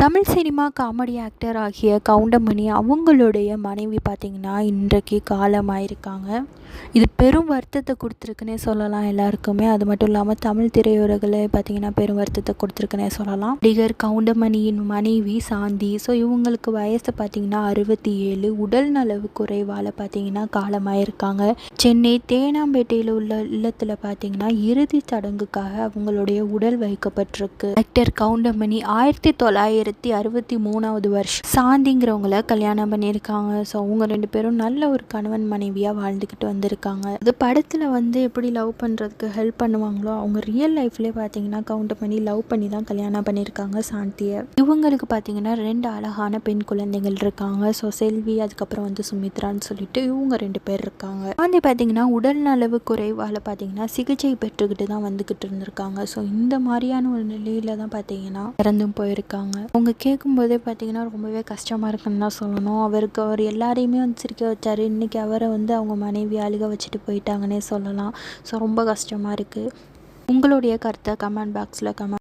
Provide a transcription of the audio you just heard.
Tamil cinema comedy actor ஆகிய கவுண்டமணி அவங்களுடைய மனைவி பார்த்திங்கன்னா இன்றைக்கு காலமாயிருக்காங்க. இது பெரும் வருத்தத்தை கொடுத்துருக்குன்னே சொல்லலாம் எல்லாருக்குமே. அது மட்டும் இல்லாமல் தமிழ் திரையுலகில் பார்த்திங்கன்னா பெரும் வருத்தத்தை கொடுத்துருக்குன்னே சொல்லலாம். நடிகர் கவுண்டமணியின் மனைவி சாந்தி. ஸோ இவங்களுக்கு வயசு பார்த்திங்கன்னா அறுபத்தி ஏழு உடல் நலவு குறைவால் பார்த்திங்கன்னா காலமாயிருக்காங்க. சென்னை தேனாம்பேட்டையில் உள்ள இல்லத்தில் பார்த்திங்கன்னா இறுதி சடங்குக்காக அவங்களுடைய உடல் வைக்கப்பட்டிருக்கு. ஆக்டர் கவுண்டமணி ஆயிரத்தி தொள்ளாயிரத்தி அறுபத்தி மூணாவது வருஷம் சாந்திங்கிறவங்கள கல்யாணம் பண்ணியிருக்காங்க. ஸோ அவங்க ரெண்டு பேரும் நல்ல ஒரு கணவன் மனைவியாக வாழ்ந்துக்கிட்டு வந்திருக்காங்க. அது படத்தில் வந்து எப்படி லவ் பண்ணுறதுக்கு ஹெல்ப் பண்ணுவாங்களோ அவங்க ரியல் லைஃப்லேயே பார்த்தீங்கன்னா கவுண்ட் பண்ணி லவ் பண்ணி தான் கல்யாணம் பண்ணியிருக்காங்க சாந்தியை. இவங்களுக்கு பார்த்தீங்கன்னா ரெண்டு அழகான பெண் குழந்தைகள் இருக்காங்க. ஸோ செல்வி அதுக்கப்புறம் வந்து சுமித்ரான்னு சொல்லிட்டு இவங்க ரெண்டு பேர் இருக்காங்க. சாந்தி பார்த்தீங்கன்னா உடல் நலவு குறைவால் பார்த்தீங்கன்னா சிகிச்சை பெற்றுக்கிட்டு தான் வந்துக்கிட்டு இருந்திருக்காங்க. ஸோ இந்த மாதிரியான ஒரு நிலையில தான் பார்த்தீங்கன்னா இறந்தும் போயிருக்காங்க. அவங்க கேட்கும்போதே பார்த்தீங்கன்னா ரொம்பவே கஷ்டமாக இருக்குன்னு தான் சொல்லணும். அவருக்கு அவர் எல்லாரையுமே வந்து சிரிக்க வச்சார். இன்றைக்கி அவரை வந்து அவங்க மனைவி அழுக வச்சுட்டு போயிட்டாங்கன்னே சொல்லலாம். ஸோ ரொம்ப கஷ்டமாக இருக்குது உங்களுடைய கருத்தை கமெண்ட் பாக்ஸில் கமெண்ட்